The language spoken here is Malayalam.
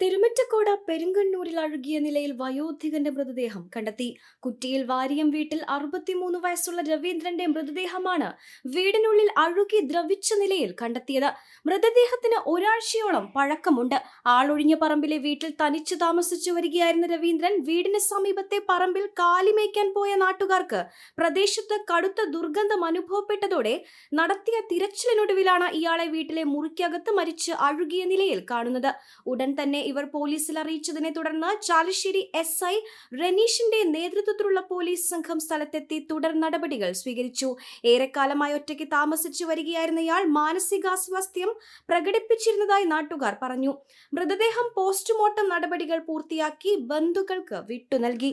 തിരുമറ്റക്കോട് പെരുങ്കണ്ണൂരിൽ അഴുകിയ നിലയിൽ വയോധികന്റെ മൃതദേഹം കണ്ടെത്തി. കുറ്റിയിൽ വാരിയം വീട്ടിൽ അറുപത്തിമൂന്ന് വയസ്സുള്ള രവീന്ദ്രന്റെ മൃതദേഹമാണ് വീടിനുള്ളിൽ അഴുകി ദ്രവിച്ച നിലയിൽ കണ്ടെത്തിയത്. മൃതദേഹത്തിന് ഒരാഴ്ചയോളം പഴക്കമുണ്ട്. ആളൊഴിഞ്ഞ പറമ്പിലെ വീട്ടിൽ തനിച്ചു താമസിച്ചു വരികയായിരുന്ന രവീന്ദ്രൻ വീടിന് സമീപത്തെ പറമ്പിൽ കാലിമേക്കാൻ പോയ നാട്ടുകാർക്ക് പ്രദേശത്ത് കടുത്ത ദുർഗന്ധം അനുഭവപ്പെട്ടതോടെ നടത്തിയ തിരച്ചിലിനൊടുവിലാണ് ഇയാളെ വീട്ടിലെ മുറിക്കകത്ത് മരിച്ച് അഴുകിയ നിലയിൽ കാണുന്നത്. ഉടൻ തന്നെ ഇവർ പോലീസിൽ അറിയിച്ചതിനെ തുടർന്ന് ചാലശ്ശേരി എസ് ഐ റനീഷിന്റെ നേതൃത്വത്തിലുള്ള പോലീസ് സംഘം സ്ഥലത്തെത്തി തുടർ നടപടികൾ സ്വീകരിച്ചു. ഏറെക്കാലമായി ഒറ്റയ്ക്ക് താമസിച്ചു വരികയായിരുന്ന ഇയാൾ മാനസികാസ്വാസ്ഥ്യം പ്രകടിപ്പിച്ചിരുന്നതായി നാട്ടുകാർ പറഞ്ഞു. മൃതദേഹം പോസ്റ്റ്മോർട്ടം നടപടികൾ പൂർത്തിയാക്കി ബന്ധുക്കൾക്ക് വിട്ടു നൽകി.